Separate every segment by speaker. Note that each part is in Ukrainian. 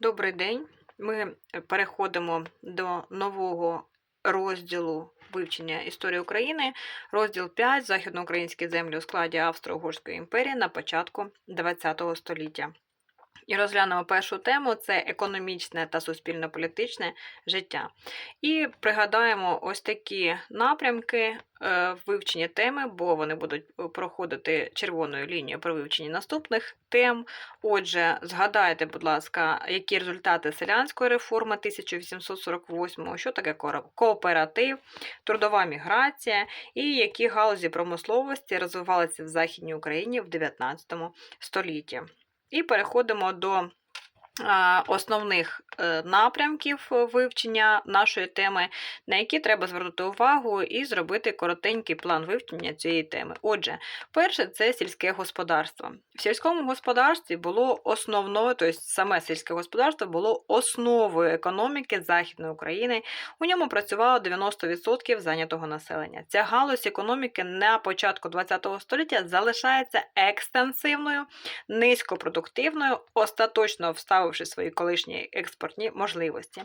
Speaker 1: Добрий день. Ми переходимо до нового розділу вивчення історії України. Розділ 5 Західноукраїнські землі у складі Австро-Угорської імперії на початку ХХ століття. І розглянемо першу тему це економічне та суспільно-політичне життя. І пригадаємо ось такі напрямки е, вивчення теми, бо вони будуть проходити червоною лінією при вивченні наступних тем. Отже, згадайте, будь ласка, які результати селянської реформи 1848, що таке кооператив, трудова міграція і які галузі промисловості розвивалися в Західній Україні в 19 столітті. І переходимо до основних е, напрямків е, вивчення нашої теми, на які треба звернути увагу і зробити коротенький план вивчення цієї теми. Отже, перше це сільське господарство. В сільському господарстві було основною, тобто саме сільське господарство було основою економіки Західної України. У ньому працювало 90% зайнятого населення. Ця галузь економіки на початку ХХ століття залишається екстенсивною, низькопродуктивною, остаточно вставивши свої колишні експортні можливості.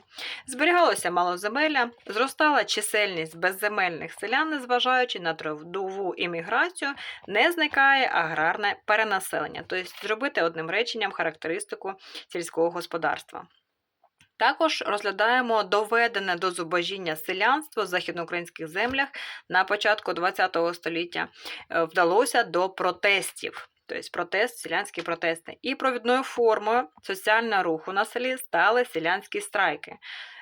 Speaker 1: Зберігалося малоземелля, зростала чисельність безземельних селян, незважаючи на трудову імміграцію, не зникає аграрне перенаселення, тобто зробити одним реченням характеристику сільського господарства. Також розглядаємо доведене до зубожіння селянство в західноукраїнських землях на початку ХХ століття е, вдалося до протестів. Тобто протест, селянські протести. І провідною формою соціального руху на селі стали селянські страйки.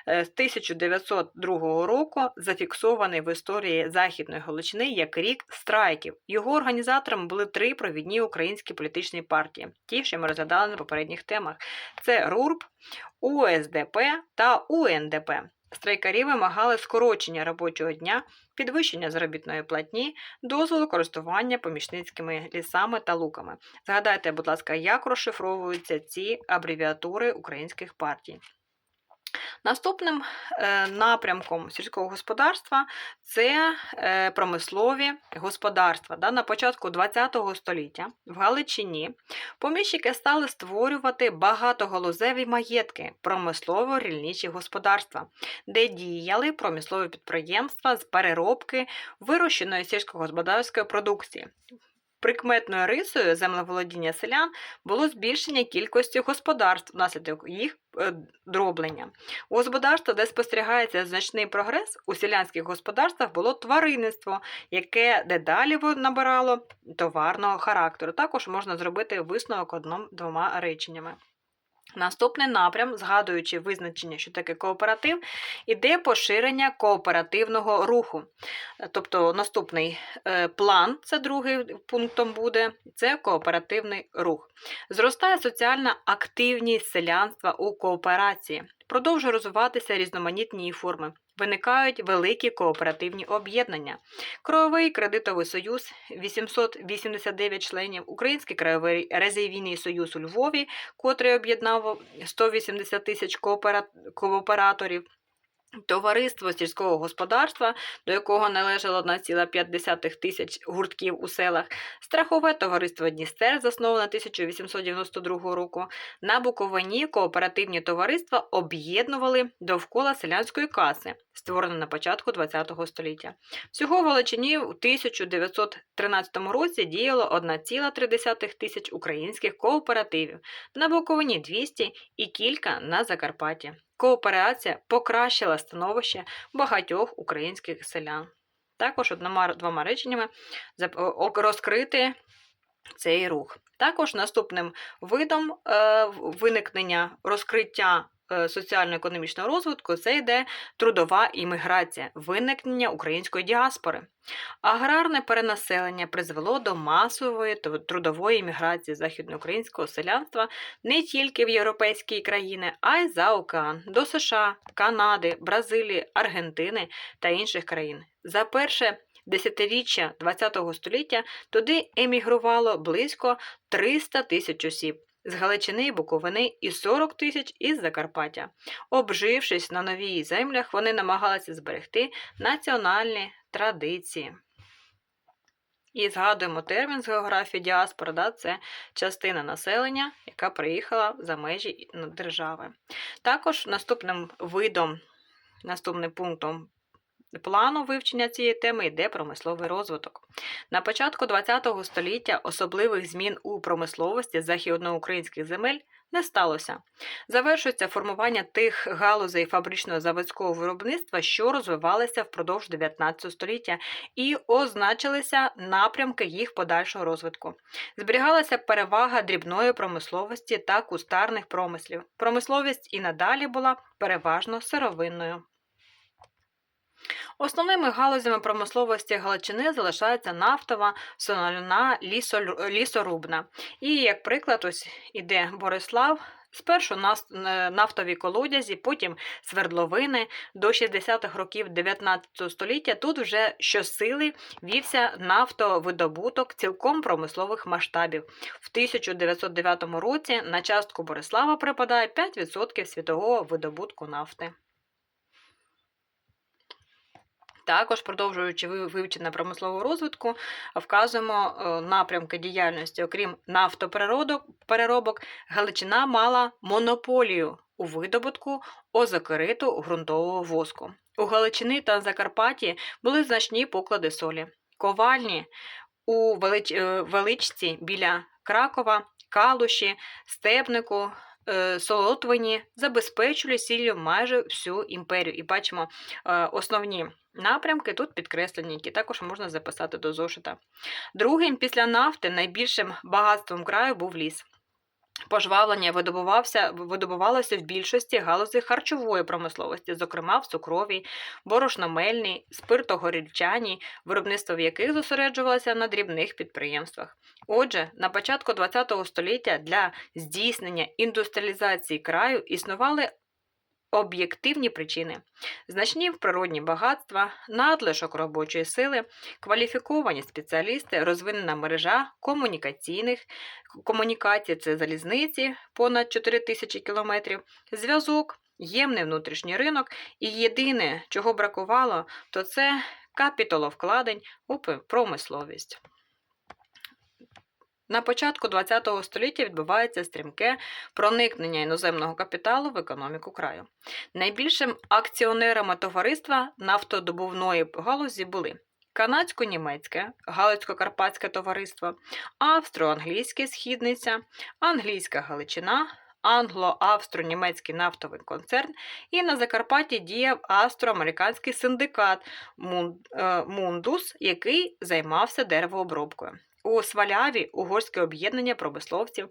Speaker 1: З 1902 року зафіксований в історії Західної Галичини як рік страйків. Його організаторами були три провідні українські політичні партії, ті, що ми розглядали на попередніх темах. Це РУРП, УСДП та УНДП. Страйкарі вимагали скорочення робочого дня, підвищення заробітної платні, дозволу користування помічницькими лісами та луками. Згадайте, будь ласка, як розшифровуються ці абревіатури українських партій. Наступним е, напрямком сільського господарства це е, промислові господарства. На початку ХХ століття в Галичині поміщики стали створювати багатогалузеві маєтки, промислово-рільничі господарства, де діяли промислові підприємства з переробки вирощеної сільськогосподарської продукції. Прикметною рисою землеволодіння селян було збільшення кількості господарств внаслідок їх е, дроблення. У господарствах, де спостерігається значний прогрес, у селянських господарствах було тваринництво, яке дедалі набирало товарного характеру. Також можна зробити висновок одним-двома реченнями. Наступний напрям, згадуючи визначення, що таке кооператив, іде поширення кооперативного руху. Тобто наступний е, план, це другий пунктом буде, це кооперативний рух. Зростає соціальна активність селянства у кооперації. Продовжує розвиватися різноманітні форми. Виникають великі кооперативні об'єднання. Краєвий кредитовий союз 889 членів, Український краєвий резервійний союз у Львові, котрий об'єднав 180 тисяч коопера- кооператорів. Товариство сільського господарства, до якого належало 1,5 тисяч гуртків у селах, страхове товариство Дністер, засноване 1892 року. На Буковині кооперативні товариства об'єднували довкола селянської каси, створеної на початку ХХ століття. Всього в Галичині у 1913 році діяло 1,3 тисяч українських кооперативів, на Буковині 200 і кілька на Закарпатті. Кооперація покращила становище багатьох українських селян. Також одними-двома реченнями розкрити цей рух. Також наступним видом е, виникнення розкриття соціально-економічного розвитку це йде трудова імміграція, виникнення української діаспори. Аграрне перенаселення призвело до масової трудової імміграції західноукраїнського селянства не тільки в європейські країни, а й за океан до США, Канади, Бразилії, Аргентини та інших країн. За перше десятиріччя ХХ століття туди емігрувало близько 300 тисяч осіб. З Галичини і Буковини і 40 тисяч із Закарпаття. Обжившись на новій землях, вони намагалися зберегти національні традиції. І згадуємо термін з географії діаспора, да, це частина населення, яка приїхала за межі держави. Також наступним видом, наступним пунктом плану вивчення цієї теми йде промисловий розвиток. На початку ХХ століття особливих змін у промисловості західноукраїнських земель не сталося. Завершується формування тих галузей фабричного заводського виробництва, що розвивалися впродовж 19 століття, і означилися напрямки їх подальшого розвитку. Зберігалася перевага дрібної промисловості та кустарних промислів. Промисловість і надалі була переважно сировинною. Основними галузями промисловості Галичини залишається нафтова, соляна, лісорубна. І як приклад, ось іде Борислав. Спершу е, нафтові колодязі, потім свердловини. До 60-х років 19 століття тут вже щосили вівся нафтовидобуток цілком промислових масштабів. В 1909 році на частку Борислава припадає 5% світового видобутку нафти. Також, продовжуючи вивчення промислового розвитку, вказуємо е, напрямки діяльності. Окрім нафтопереробок, переробок, Галичина мала монополію у видобутку озокериту ґрунтового воску. У Галичини та Закарпатті були значні поклади солі. Ковальні у е, Величці біля Кракова, Калуші, Степнику, е, Солотвині забезпечили сіллю майже всю імперію. І бачимо е, основні напрямки тут підкреслені, які також можна записати до зошита. Другим після нафти найбільшим багатством краю був ліс. Пожвавлення видобувався, видобувалося в більшості галузей харчової промисловості, зокрема в цукровій, борошномельній, спиртогорільчаній, виробництво в яких зосереджувалося на дрібних підприємствах. Отже, на початку ХХ століття для здійснення індустріалізації краю існували об'єктивні причини: значні природні багатства, надлишок робочої сили, кваліфіковані спеціалісти, розвинена мережа комунікаційних комунікацій це залізниці понад 4 тисячі кілометрів, зв'язок, ємний внутрішній ринок, і єдине, чого бракувало, то це капіталовкладень у промисловість. На початку ХХ століття відбувається стрімке проникнення іноземного капіталу в економіку краю. Найбільшим акціонерами товариства нафтодобувної галузі були канадсько-німецьке, Галицько-Карпатське товариство, австро-англійське східниця, англійська Галичина, англо-австро-німецький нафтовий концерн і на Закарпатті діяв австро-американський синдикат е, Мундус, який займався деревообробкою. У Сваляві угорське об'єднання промисловців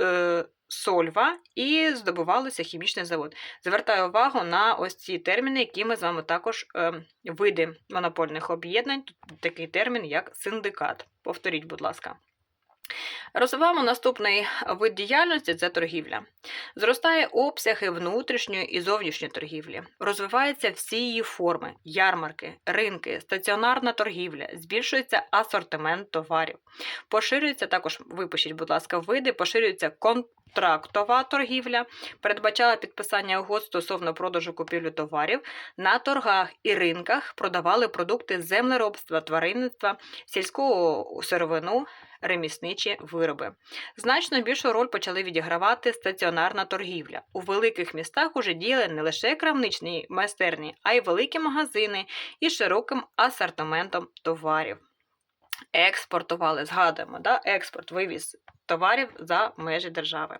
Speaker 1: е, Сольва і здобувалося хімічний завод. Звертаю увагу на ось ці терміни, які ми з вами також е, види монопольних об'єднань. Тут такий термін, як синдикат. Повторіть, будь ласка. Розвиваємо наступний вид діяльності це торгівля. Зростає обсяги внутрішньої і зовнішньої торгівлі. Розвиваються всі її форми: ярмарки, ринки, стаціонарна торгівля, збільшується асортимент товарів. Поширюється також, випишіть, будь ласка, види, поширюється контрактова торгівля, передбачала підписання угод стосовно продажу купівлі товарів. На торгах і ринках продавали продукти землеробства, тваринництва, сільського сировину, ремісничі вироби. Значно більшу роль почали відігравати стаціонарна торгівля. У великих містах уже діяли не лише крамничні майстерні, а й великі магазини із широким асортиментом товарів. Експортували, згадуємо, да? експорт, вивіз товарів за межі держави.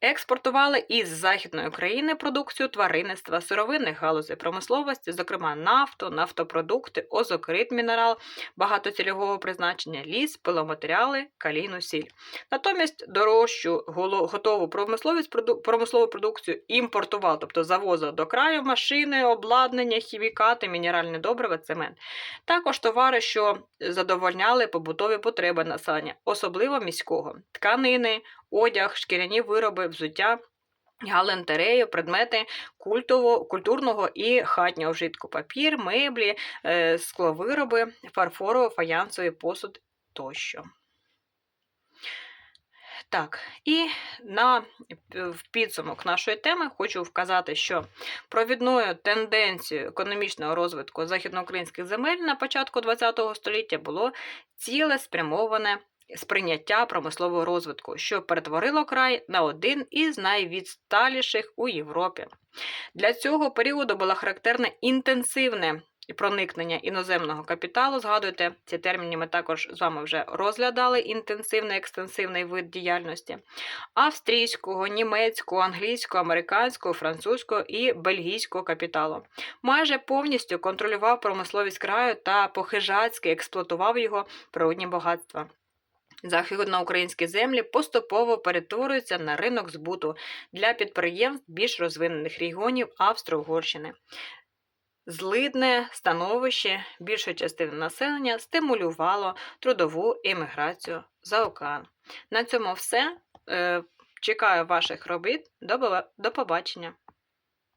Speaker 1: Експортували із Західної України продукцію тваринництва, сировинних галузей промисловості, зокрема нафту, нафтопродукти, озокрит мінерал, багатоцільового призначення, ліс, пиломатеріали, калійну сіль. Натомість дорожчу готову промисловість, промислову продукцію імпортував, тобто завозив до краю машини, обладнання, хімікати, мінеральне добриво, цемент. Також товари, що задовольняли побутові потреби населення, особливо міського, тканини, одяг, шкіряні вироби, взуття. Галантерею, предмети культово, культурного і хатнього вжитку, папір, меблі, е, скловироби, фарфорово, фаянсовий посуд тощо. Так, і на в підсумок нашої теми хочу вказати, що провідною тенденцією економічного розвитку західноукраїнських земель на початку ХХ століття було цілеспрямоване сприйняття промислового розвитку, що перетворило край на один із найвідсталіших у Європі. Для цього періоду було характерне інтенсивне проникнення іноземного капіталу. Згадуйте, ці терміни ми також з вами вже розглядали інтенсивний екстенсивний вид діяльності австрійського, німецького, англійського, американського, французького і бельгійського капіталу. Майже повністю контролював промисловість краю та похижацьки експлуатував його природні багатства. Західноукраїнські землі поступово перетворюються на ринок збуту для підприємств більш розвинених регіонів Австро-Угорщини. Злидне становище більшої частини населення стимулювало трудову еміграцію за океан. На цьому все. Е, Чекаю ваших робіт. До побачення!